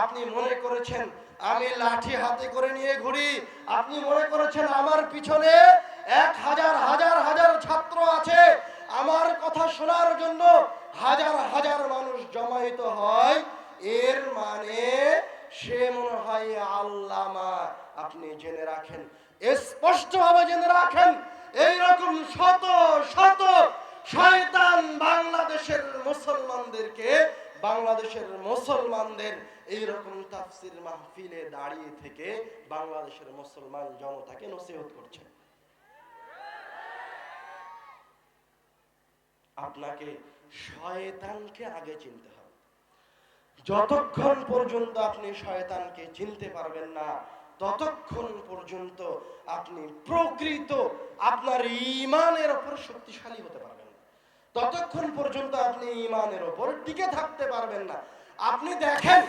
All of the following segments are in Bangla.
আপনি মনে করেছেন আমি লাঠি হাতে করে নিয়ে ঘুরি? আপনি মনে করেছেন আমার পিছনে এক হাজার হাজার হাজার ছাত্র আছে? আমার কথা শোনার জন্য হাজার হাজার মানুষ জমায়েত হয়। এর মানে সে মনে হয় আল্লামা। আপনি জেনে রাখেন, স্পষ্টভাবে জেনে রাখেন, এইরকম শত শত শয়তান বাংলাদেশের মুসলমানদেরকে, বাংলাদেশের মুসলমানদের এইরকম তাফসির মাহফিলে দাঁড়িয়ে থেকে বাংলাদেশের মুসলমান জনতাকে নসিহত করছে আপনাকে শয়তানকে আগে চিনতে হবে। যতক্ষণ পর্যন্ত আপনি শয়তানকে চিনতে পারবেন না, ততক্ষণ পর্যন্ত আপনি প্রকৃত আপনার ইমানের ওপর শক্তিশালী হতে পারবেন না। ততক্ষণ পর্যন্ত আপনি ইমানের ওপর টিকে থাকতে পারবেন না। আপনি দেখেন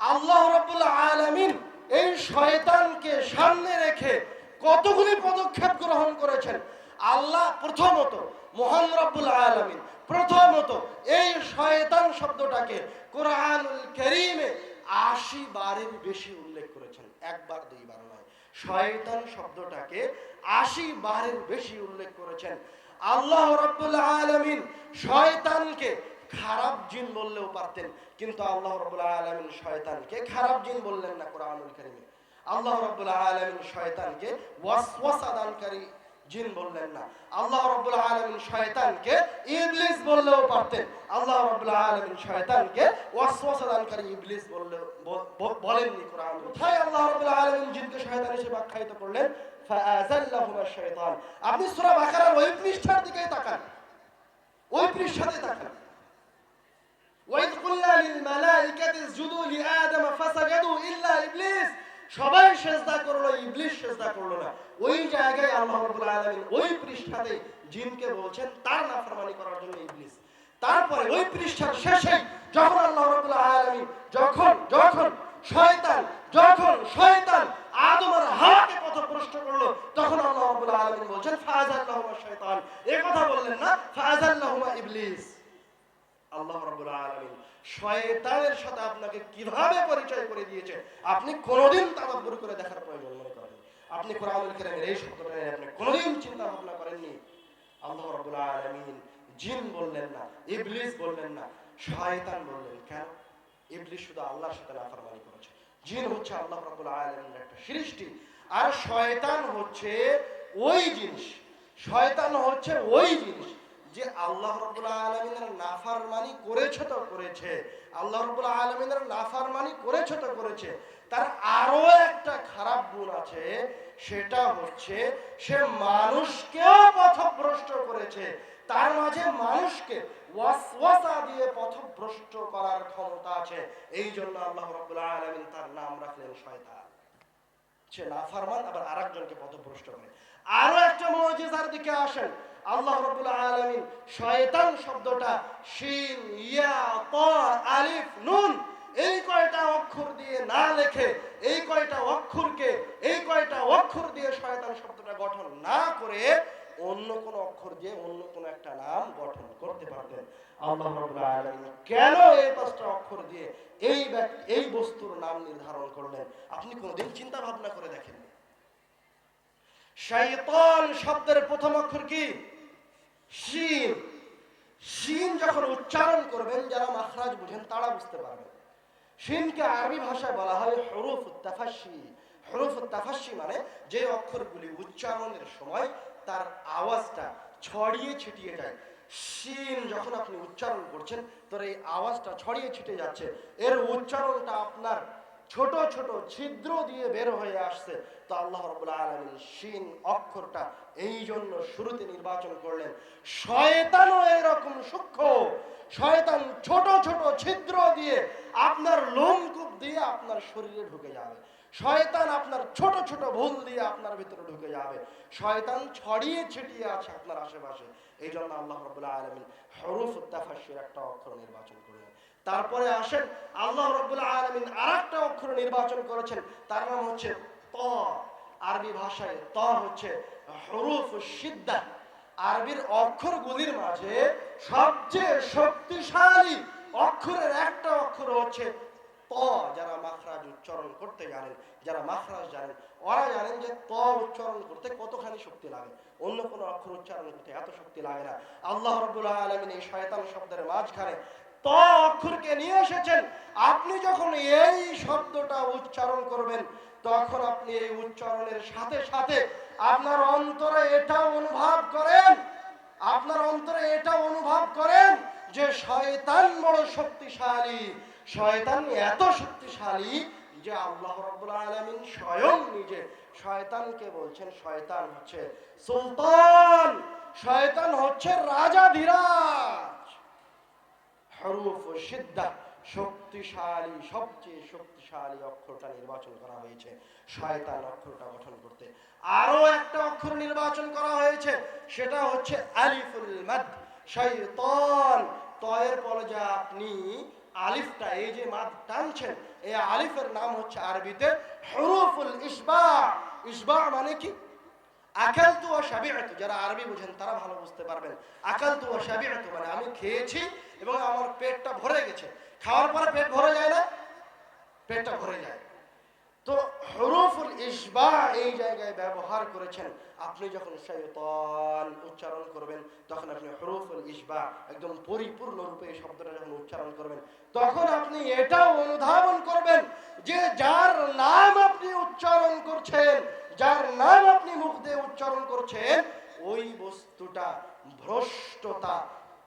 আল্লাহ রাব্বুল আলামিন এই শয়তানকে সামনে রেখে কতগুলি পদক্ষেপ গ্রহণ করেছেন? আল্লাহ প্রথমত মহান রব্বুল আলামিন প্রথমত এই শয়তান শব্দটাকে কোরআনুল কারীমে আশি বারের বেশি উল্লেখ করেছেন। একবার, দুইবার নয়। শয়তান শব্দটাকে আশি বারের বেশি উল্লেখ করেছেন। আল্লাহ রব্বুল আলামিন শয়তানকে খারাপ জিন বললেও পারতেন, কিন্তু আল্লাহ রব্বুল আলামিন শয়তানকে খারাপ জিন বললেন না কোরআনুল কারীমে। আল্লাহ রব্বুল আলামিন শয়তানকে ওয়াসওয়াসা দানকারী জিন বললেন না। আল্লাহ আলামিন শয়তানকে ইবলিস বললেও পারতেন। আল্লাহ আলামিন শয়তানকে ইবলিস বললে ব- ব- বলেননি কোরআন কোথায় আল্লাহ রাব্বুল আলামিন জিনকে শয়তান হিসেবে আখ্যায়িত করলেন শাইতান আপনি সূরা ওই পৃষ্ঠার দিকেই তাকান। ওই পৃষ্ঠাতে তাকান। ওয়াইদ কুল্লা লিল মালাইকাতি ইসজুদু লি আদম ফাসাজাদু সবাই সেজদা করল, ইবলিস সেজদা করল না। ওই জায়গায় আল্লাহ রাব্বুল আলামিন ওই পৃষ্ঠাতে জিনকে বলছেন, তার নাফরমানি করার জন্য ইবলিস। তারপরে ওই পৃষ্ঠার শেষে যখন আল্লাহ রাব্বুল আলামিন যখন যখন শয়তান যখন শয়তান আদম আর হাওয়াকে পথভ্রষ্ট করল, তখন আল্লাহ রাব্বুল আলামিন বলছেন ফাযাল্লাহুমা শয়তান। এই কথা বললেন না ফাযাল্লাহুমা ইবলিস। আল্লাহ রাব্বুল আলামিন শয়তানের সাথে আপনাকে কীভাবে পরিচয় করে দিয়েছে, আপনি কোনোদিন তাদাব্বুর করে দেখার প্রয়োজন মনে করেন আপনি কোরআনুল কারীমের এই শব্দটা আপনি কোনোদিন চিন্তা ভাবনা করেননি। আল্লাহ রাব্বুল আলামিন জিন বললেন না, ইবলিস বললেন না, শয়তান বললেন, কেন? ইবলিস শুধু আল্লাহর সাথে নাফরমানি করেছে। জিন হচ্ছে আল্লাহ রাব্বুল আলামিনের একটা সৃষ্টি, আর শয়তান হচ্ছে ওই জিনিস। শয়তান হচ্ছে ওই জিনিস। যে আল্লাহ রব্বুল আলমিনের নাফারমানি করেছে তো করেছে। আল্লাহ রব্বুল আলমিনের নাফারমানি করেছে তো করেছে। তার আরও একটা খারাপ গুণ আছে, সেটা হচ্ছে সে মানুষকেও পথভ্রষ্ট করেছে। তার মাঝে মানুষকে দিয়ে পথভ্রষ্ট করার ক্ষমতা আছে। এই জন্য আল্লাহ রব্বুল আলমিন তার নাম রাখলেন শয়তান। সে নাফারমান, আবার আর একজনকে পথভ্রষ্ট করে। আরও একটা মজেজার দিকে আসেন। আল্লাহ রব্বুল আলমিন শয়তান শব্দটা শিন, ইয়া, ত, আলিফ, নুন, এই কয়টা অক্ষর দিয়ে না লেখে, এই কয়টা অক্ষরকে, এই কয়টা অক্ষর দিয়ে শয়তান শব্দটা গঠন না করে অন্য কোন অক্ষর দিয়ে অন্য কোন একটা নাম গঠন করতে পারতেন আল্লাহ কেন এই পাঁচটা অক্ষর দিয়ে এই ব্যক্তি, এই বস্তুর নাম নির্ধারণ করলেন? আপনি কোনোদিন চিন্তা ভাবনা করে দেখেন শয়তান শব্দের প্রথম অক্ষর কি? শিন শিন যখন উচ্চারণ করবেন, যারা মাখরাজ বুঝেন, তারা বুঝতে পারবেন। শিনকে আরবি ভাষায় বলা হয় হরুফ তাফাসি হরুফ তাফাসি মানে যে অক্ষরগুলি উচ্চারণের সময় তার আওয়াজটা ছড়িয়ে ছিটিয়ে যায়। শিন যখন আপনি উচ্চারণ করছেন, তোর এই আওয়াজটা ছড়িয়ে ছিটে যাচ্ছে। এর উচ্চারণটা আপনার ছোট ছোট ছিদ্র দিয়ে বের হয়ে আসছে। তো আল্লাহ রাব্বুল আলামিন অক্ষরটা এই জন্য শুরুতে নির্বাচন করলেন। শয়তানও এরকম সূক্ষ্ম। শয়তান ছোট ছোট ছিদ্র দিয়ে আপনার লোমকূপ দিয়ে আপনার শরীরে ঢুকে যাবে। শয়তান আপনার ছোট ছোট ভুল দিয়ে আপনার ভিতরে ঢুকে যাবে। শয়তান ছড়িয়ে ছিটিয়ে আছে আপনার আশেপাশে। এই জন্য আল্লাহ রাব্বুল আলামিন হরুফ তাফাসসির একটা অক্ষর নির্বাচন করলেন তারপরে আসেন, আল্লাহ রাব্বুল আলামিন আরেকটা অক্ষর নির্বাচন করেছেন। তার নাম হচ্ছে ত। আরবি ভাষায় ত হচ্ছে হরুফ সিদ্ধা আরবির অক্ষরগুলির মাঝে সবচেয়ে শক্তিশালী অক্ষরের একটা অক্ষর হচ্ছে যারা মাখরাজ উচ্চারণ করতে জানেন, যারা মাখরাজ জানেন, ওরা জানেন যে ত উচ্চারণ করতে কতখানি শক্তি লাগে। অন্য কোনো অক্ষর উচ্চারণ করতে এত শক্তি লাগে না। আল্লাহ আলমিন এই শয়তান শব্দের মাঝখানে ত অক্ষরকে নিয়ে এসেছেন। আপনি যখন এই শব্দটা উচ্চারণ করবেন, তখন আপনি এই উচ্চারণের সাথে সাথে আপনার অন্তরে এটা অনুভব করেন, আপনার অন্তরে এটা অনুভব করেন যে শয়তান বড় শক্তিশালী। শয়তান এত শক্তিশালী যে আল্লাহ রাব্বুল আলামিন স্বয়ং নিজে শয়তানকে বলছেন, শয়তান হচ্ছে সুলতান, শয়তান হচ্ছে রাজা ধীরাজ। হরুফ সিদ্ধা শক্তিশালী, সবচেয়ে শক্তিশালী অক্ষরটা নির্বাচন করা হয়েছে, শয়তান অক্ষরটা গঠন করতে। আরও একটা অক্ষর নির্বাচন করা হয়েছে, সেটা হচ্ছে আলিফুল মাদ, শয়তান। তয়ের পরে যে আপনি আলিফটা, এই যে মাদ টানছেন, এই আলিফের নাম হচ্ছে আরবিতে হরুফুল ইসবা ইসবা মানে কি? আকালতু ও শাবিআতু যারা আরবি বুঝেন তারা ভালো বুঝতে পারবেন। আকালতু ও শাবিআতু মানে আমি খেয়েছি এবং আমার পেটটা ভরে গেছে। খাওয়ার পরে পেট ভরে যায় না? পেটটা ভরে যায়। তো হরুফুল ইসবা এই জায়গায় ব্যবহার করেছেন। আপনি যখন শয়তান উচ্চারণ করবেন, তখন আপনি হরুফুল ইসবা একদম পরিপূর্ণ রূপে এই শব্দটা যখন উচ্চারণ করবেন, তখন আপনি এটাও অনুধাবন করবেন যে যার নাম আপনি উচ্চারণ করছেন, যার নাম আপনি মুখ দিয়ে উচ্চারণ করছেন, ওই বস্তুটা ভ্রষ্টতা,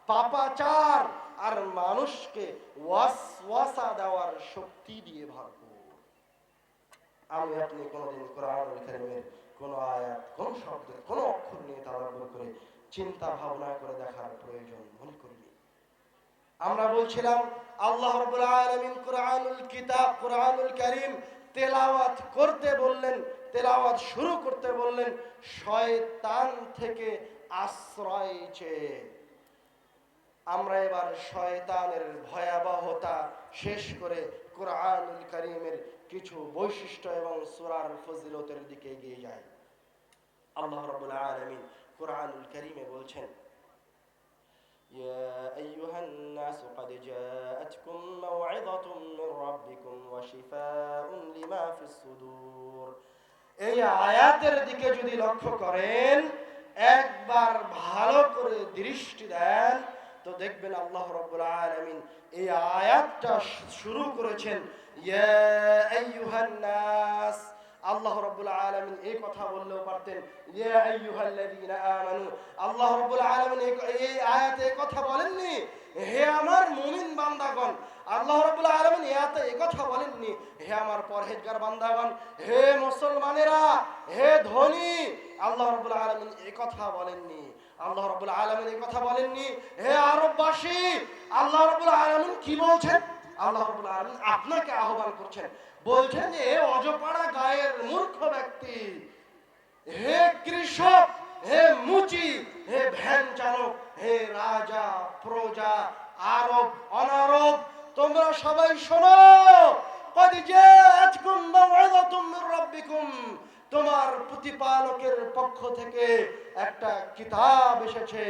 পাপাচার আর মানুষকে ওয়াসওয়াসা দেওয়ার শক্তি দিয়ে ভরপুর। আমি আপনি কোনোদিন কোরআন কারিমের কোনো আয়াত, কোন শব্দের কোন অক্ষর নিয়ে তাড়াহুড়ো করে চিন্তা ভাবনা করে দেখার প্রয়োজন মনে করিনি। আমরা বলছিলাম, আল্লাহ রাব্বুল আলামিন কোরআনুল কিতাব, কোরআনুল কারীম তেলাওয়াত করতে বললেন, তেলাওয়াত শুরু করতে বললেন, শয়তান থেকে আশ্রয় চেয়ে। আমরা এবার শয়তানের ভয়াবহতা শেষ করে কোরআনুল কারীমের কিছু বৈশিষ্ট্য এবং সূরার ফজিলতের দিকে এগিয়ে যাই আল্লাহ রাব্বুল আলামিন কোরআনুল কারীমে বলছেন يا أيها الناس قد جاءتكم موعظة من ربكم وشفاء لما في الصدور এই আয়াতের দিকে যদি লক্ষ্য করেন একবার ভালো করে দৃষ্টি দেন তো দেখবেন আল্লাহ রাব্বুল আলামিন এই আয়াতটা শুরু করেছেন, ইয়া আইয়ুহান নাস আল্লাহ রাব্বুল আলামিন এই কথা বললেও পারতেন, ইয়া আইয়ুহাল্লাযীনা আমানু। আল্লাহ রাব্বুল আলামিন এই- আয়াতে কথা বলেননি, হে আমার মুমিন বান্দাগণ। আল্লাহ রাব্বুল আলামিন এই আয়াতে এই কথা বলেননি, হে আমার পরহেজগার বান্দাগণ, হে মুসলমানেরা, হে ধনী। আল্লাহ রাব্বুল আলামিন এই কথা বলেননি। আল্লাহ রাব্বুল আলামিন এই কথা বলেননি হে আরববাসী আল্লাহ রাব্বুল আলামিন কি বলছেন আল্লাহ রাব্বুল আলামিন আপনাকে আহ্বান করছেন বলছেন যে হে অজপাড়া গায়ের মূর্খ ব্যক্তি হে কৃষক হে মুচি হে ভ্যান চালক হে রাজা প্রজা আরব অনারব তোমরা সবাই শোনো قد جاءتكم موعظة من ربكم তোমার প্রতিপালকের পক্ষ থেকে একটা কিতাব এসেছে।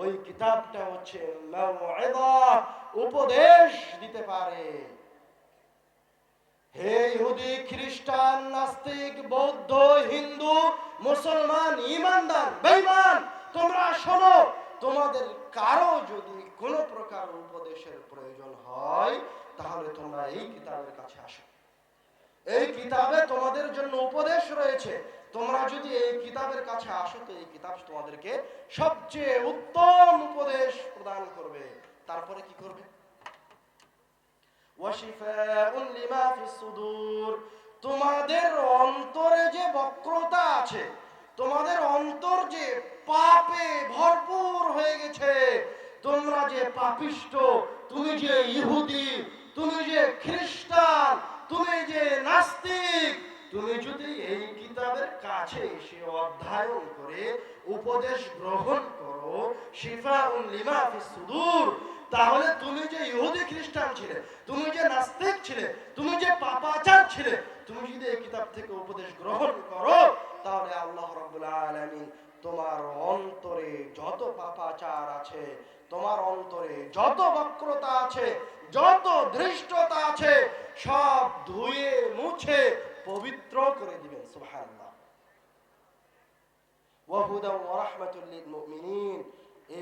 ওই কিতাবটা হচ্ছে উপদেশ দিতে পারে। হে ইহুদি, খ্রিস্টান, নাস্তিক, বৌদ্ধ, হিন্দু, মুসলমান, ইমানদার, বেঈমান, তোমরা শোনো, তোমাদের কারও যদি কোনো প্রকার উপদেশের প্রয়োজন হয়, তাহলে তোমরা এই কিতাবের কাছে আসো। এই কিতাবে তোমাদের জন্য উপদেশ রয়েছে। তোমরা যদি এই কিতাবের কাছে আসো, তো এই কিতাব তোমাদেরকে সবচেয়ে উত্তম উপদেশ প্রদান করবে। তারপরে কি করবে? তোমাদের অন্তরে যে বক্রতা আছে, তোমাদের অন্তর যে পাপে ভরপুর হয়ে গেছে, তোমরা যে পাপিষ্ট, তুমি যে ইহুদি, তুমি যে খ্রিস্টান নাস্তিক। তুমি যদি এই কিতাবের কাছে এসে অধ্যয়ন করে উপদেশ গ্রহণ করো শিফা লিমা সুদূর, তাহলে তুমি যে ইহুদি খ্রিস্টান ছিলে, তুমি যে নাস্তিক ছিলে, তুমি যে পাপাচার ছিলে, তুমি যদি এই কিতাব থেকে উপদেশ গ্রহণ করো, তাহলে আল্লাহ রবুল্লা আলামিন তোমার অন্তরে যত পাপাচার আছে, তোমার অন্তরে যত বক্রতা আছে, যত দৃষ্টতা আছে, সব ধুয়ে মুছে পবিত্র করে দিবেন, সুবহানাল্লাহ।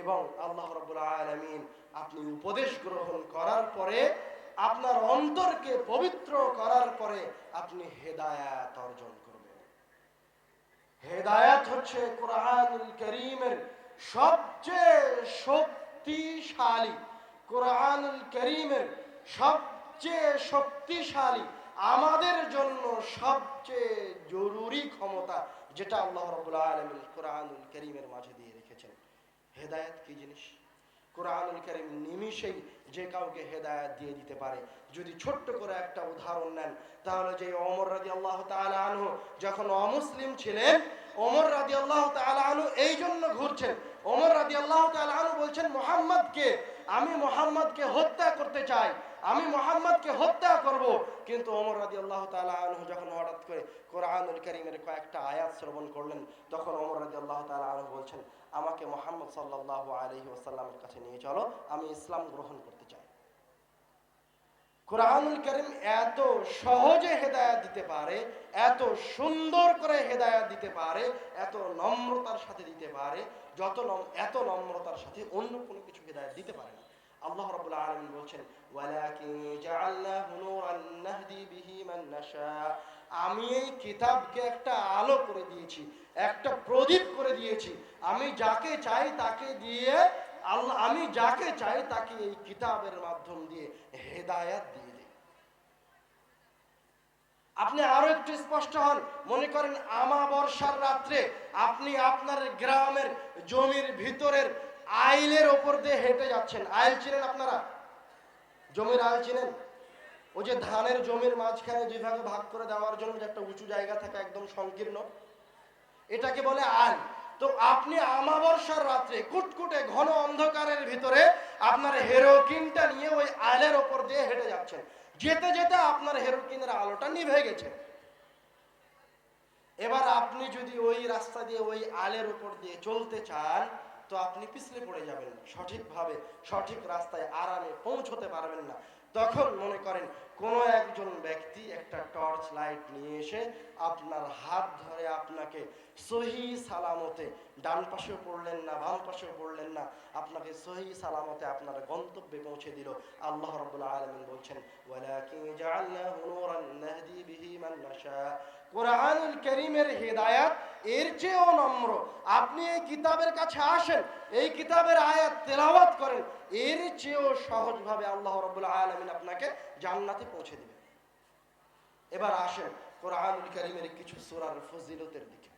এবং আল্লাহ রাব্বুল আপনি উপদেশ গ্রহণ করার পরে, আপনার অন্তরকে পবিত্র করার পরে আপনি হেদায়াত অর্জন হেদায়াত হচ্ছে কোরআনুল করিমের সবচেয়ে শক্তিশালী, কোরআনুল করিমের সবচেয়ে শক্তিশালী, আমাদের জন্য সবচেয়ে জরুরি ক্ষমতা যেটা আল্লাহ রবুল্লা আলমুল কোরআনুল করিমের মাঝে দিয়ে রেখেছেন। হেদায়েত কি জিনিস? কোরআনুল করিম নিমিষেই যে কাউকে হেদায়াত দিয়ে দিতে পারে। যদি ছোট্ট করে একটা উদাহরণ নেন, তাহলে যে অমর রাজি আল্লাহ আনহু যখন অমুসলিম ছিলেন অমর রাজি আল্লাহ আনহু এই জন্য ঘুরছেন। অমর রাজি আল্লাহ আনহু বলছেন, মোহাম্মদকে, আমি মোহাম্মদকে হত্যা করতে চাই। আমি মোহাম্মদকে হত্যা করব। কিন্তু ওমর রাজি আল্লাহ আনহু যখন হঠাৎ করে কোরআনুল করিমের কয়েকটা আয়াত শ্রবণ করলেন, তখন ওমর রাজি আল্লাহ আনহু বলছেন, আমাকে মোহাম্মদ সাল্লাহ আলহি ওসাল্লামের কাছে নিয়ে চলো, আমি ইসলাম গ্রহণ করতে চাই। কোরআনুল করিম এত সহজে হেদায়াত দিতে পারে, এত সুন্দর করে হেদায়াত দিতে পারে, এত নম্রতার সাথে দিতে পারে, যত এত নম্রতার সাথে অন্য কোনো কিছু হেদায়াত দিতে পারে না। আল্লাহ রাব্বুল আলামিন বলছেন, ওয়ালাকিন জাআলনাহু নূরান নাহদি বিহি মান নাশা। আমি এই কিতাবকে একটা আলো করে দিয়েছি, একটা প্রদীপ করে দিয়েছি। আমি যাকে চাই তাকে দিয়ে আল্লাহ, আমি যাকে চাই তাকে এই কিতাবের মাধ্যম দিয়ে হেদায়াত দিয়ে দিই। আপনি আরও একটু স্পষ্ট হন, মনে করেন আমা বর্ষার রাত্রে আপনি আপনার গ্রামের জমির ভিতরের আইলের ওপর দিয়ে হেঁটে যাচ্ছেন। আইল চিনেন আপনারা? জমির আইল চিনেন? ওই যে ধানের জমির মাঝখানে দুই ভাগে করে দেওয়ার জন্য যে একটা উঁচু জায়গা থাকে, একদম সংকীর্ণ, এটাকে বলে আল তো আপনি আমাবর্ষার রাত্রে কুটকুটে ঘন অন্ধকারের ভিতরে আপনার হেরোকিনটা নিয়ে ওই আলের ওপর দিয়ে হেঁটে যাচ্ছেন। যেতে যেতে আপনার হেরোকিনের আলোটা নিভে গেছে। এবার আপনি যদি ওই রাস্তা দিয়ে ওই আলের উপর দিয়ে চলতে চান তো আপনি পিছলে পড়ে যাবেন সঠিকভাবে, সঠিক রাস্তায় আরামে পৌঁছতে পারবেন না। তখন মনে করেন কোনো একজন ব্যক্তি একটা টর্চ লাইট নিয়ে এসে আপনার হাত ধরে আপনাকে সহি সালামতে ডান পাশেও পড়লেন না, বাম পাশেও পড়লেন না, আপনাকে সহি সালামতে আপনার গন্তব্যে পৌঁছে দিল। আল্লাহ রাব্বুল আলামিন বলছেন কোরআনুল করিমের হেদায়াত এর চেয়েও নম্র। আপনি এই কিতাবের কাছে আসেন, এই কিতাবের আয়াত তেলাওয়াত করেন, এর চেয়েও সহজভাবে আল্লাহ রাব্বুল আলামিন আপনাকে জান্নাতে পৌঁছে দিবেন এবার আসেন কোরআনুল করিমের কিছু সূরার ফজিলতের দিকে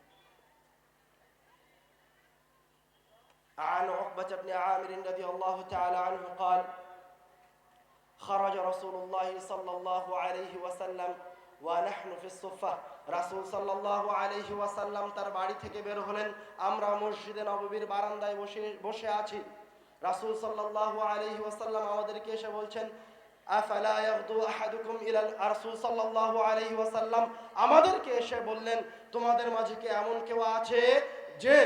عن عقبة بن عامر رضي الله تعالى عنه قال خرج رسول الله صلى الله عليه وسلم ونحن في الصفة রাসূল সাল্লাল্লাহু আলাইহি ওয়াসাল্লাম তার বাড়ি থেকে বের হলেন আমরা মসজিদে নববীর বারান্দায় বসে বসে আছি রাসূল সাল্লাল্লাহু আলাইহি ওয়াসাল্লাম আমাদেরকে এসে বলছেন আমাদেরকে এসে বললেন, তোমাদের মাঝে কি এমন কেউ আছে যে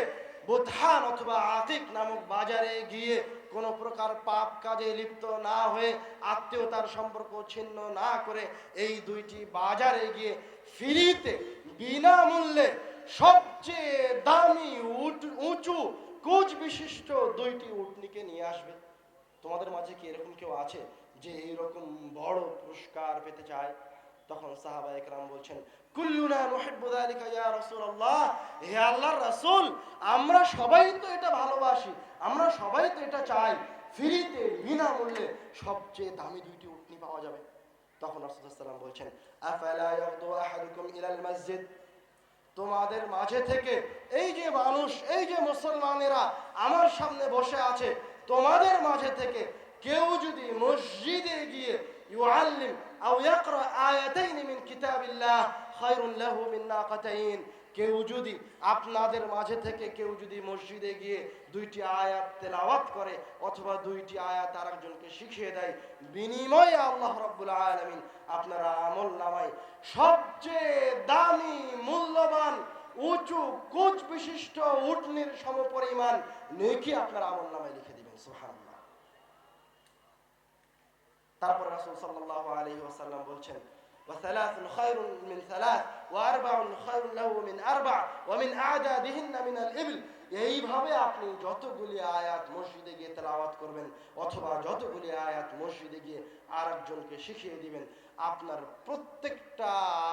বুধান অথবা আতিক নামক বাজারে গিয়ে কোন প্রকার পাপ কাজে লিপ্ত না হয়ে আত্মীয়তার সম্পর্ক ছিন্ন না করে এই দুইটি বাজারে গিয়ে ফ্রিতে বিনামূল্যে সবচেয়ে দামি উঁচু কুচ বিশিষ্ট দুইটি উটনিকে নিয়ে আসবে। তোমাদের মাঝে কি এরকম কেউ আছে? যে এইরকম বড় পুরস্কার পেতে চায়, তখন সাহাবা একরাম বলছেন, কুল্লুনা নুহিব্বু যালিকা ইয়া রাসূলুল্লাহ, হে আল্লাহর রাসূল, আমরা সবাই তো এটা ভালোবাসি, আমরা সবাই তো এটা চাই, ফ্রিতে বিনামূল্যে সবচেয়ে দামি দুইটি উটনি পাওয়া যাবে। তখন রাসূলুল্লাহ বলছেন, আফালা ইয়াগদু আহাদুকুম ইলাল মসজিদ? তোমাদের মাঝে থেকে এই যে মানুষ, এই যে মুসলমানেরা আমার সামনে বসে আছে, তোমাদের মাঝে থেকে কেউ যদি মসজিদে গিয়ে ইউআল্লিম আও ইয়াকরা আয়াতাইন মিন কিতাবিল্লাহ খায়রুন লাহু মিন নাকাতাইন, কেউ যদি আপনাদের মাঝে থেকে কেউ যদি মসজিদে গিয়ে দুইটি আয়াত তেলাওয়াত করে অথবা দুইটি আয়াত আরেকজনকে শিখিয়ে দেয়, বিনিময়ে আল্লাহ রাব্বুল আলামিন আপনারা আমল নামায় সবচেয়ে দামি, মূল্যবান, উঁচু, কুচ বিশিষ্ট, উটনির সমপরিমাণ নেকি আপনার আমল নামায় লিখে দিবেন, সুবহানাল্লাহ। তারপর রাসূল সাল্লাল্লাহু আলাইহি ওয়াসাল্লাম বলছেন وثلاث خير من ثلاث واربع خير له من اربع ومن اعدادهن من الابل এইভাবে আপনি যতগুলি আয়াত মসজিদে গিয়ে তেলাওয়াত করবেন অথবা যতগুলি আয়াত মসজিদে গিয়ে আরেকজনকে শিখিয়ে দিবেন আপনার প্রত্যেকটা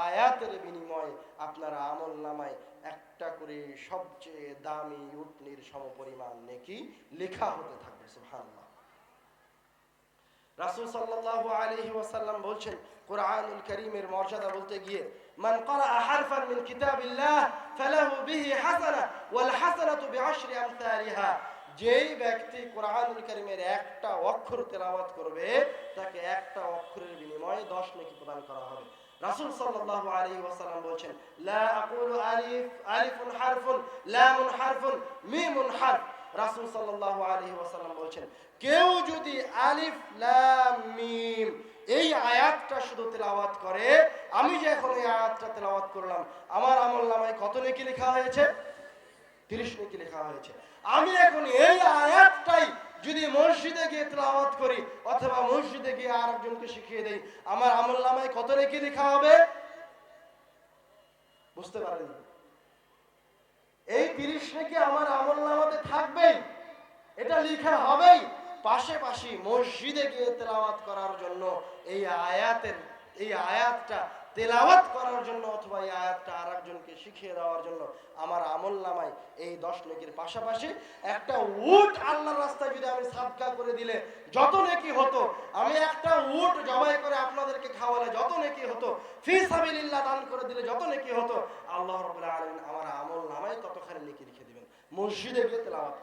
আয়াতের বিনিময়ে আপনার আমল নামায় একটা করে সবচেয়ে দামি উটনির সমপরিমাণ নেকি লেখা হতে থাকবে সুবহানাল্লাহ রাসূল সাল্লাল্লাহু আলাইহি ওয়াসাল্লাম বলছেন, কোরআনুল কারীমের মর্যাদা বলতে গিয়ে, মান ক্বারা হারফান মিন কিতাবিল্লাহ, ফালাহু বিহি হাসানা, ওয়াল হাসানাতু বিআশরি আমসালিহা। যেই ব্যক্তি কোরআনুল কারীমের একটা অক্ষর তেলাওয়াত করবে, তাকে একটা অক্ষরের বিনিময়ে 10 নেকি প্রদান করা হবে। রাসূল সাল্লাল্লাহু আলাইহি ওয়াসাল্লাম বলছেন, লা আকুলু আলিফ, আলিফুন হারফুন, লামুন হারফুন, মিমুন হারফ। রাসূল সাল্লাল্লাহু আলাইহি ওয়াসাল্লাম বলছেন, কেউ যদি আলিফ লাম মিম, এই আয়াতটা শুধু তেলাওয়াত করে, আমি যে এখন এই আয়াতটা তেলাওয়াত করলাম, আমার আমল নামায় কত নেকি লেখা হয়েছে? তিরিশ নেকি লেখা হয়েছে। আমি এখন এই আয়াতটাই যদি মসজিদে গিয়ে তেলাওয়াত করি, অথবা মসজিদে গিয়ে আরেকজনকে শিখিয়ে দেই, আমার আমল নামায় কত নেকি লেখা হবে? বুঝতে পারেন এই তিরিশ নেকি আমার আমল নামাতে থাকবেই এটা লিখা হবেই। পাশাপাশি মসজিদে গিয়ে তেলাওয়াত করার জন্য এই আয়াতের এই আয়াতটা তেলাওয়াত করার জন্য অথবা এই আয়াতটা আর একজনকে শিখিয়ে দেওয়ার জন্য আমার আমল নামায় এই দশ নেকির পাশাপাশি একটা উট আল্লাহর রাস্তায় যদি আমি সাদকা করে দিলে যত নেকি হতো, আমি একটা উট জবাই করে আপনাদেরকে খাওয়ালে যত নেকি হতো, ফি সাবিলিল্লাহ দান করে দিলে যত নেকি হতো, আল্লাহ রাব্বুল আলামিন আমার আমল নামায় ততখানি নেকি লিখে দিবেন। মসজিদে গিয়ে তেলাওয়াত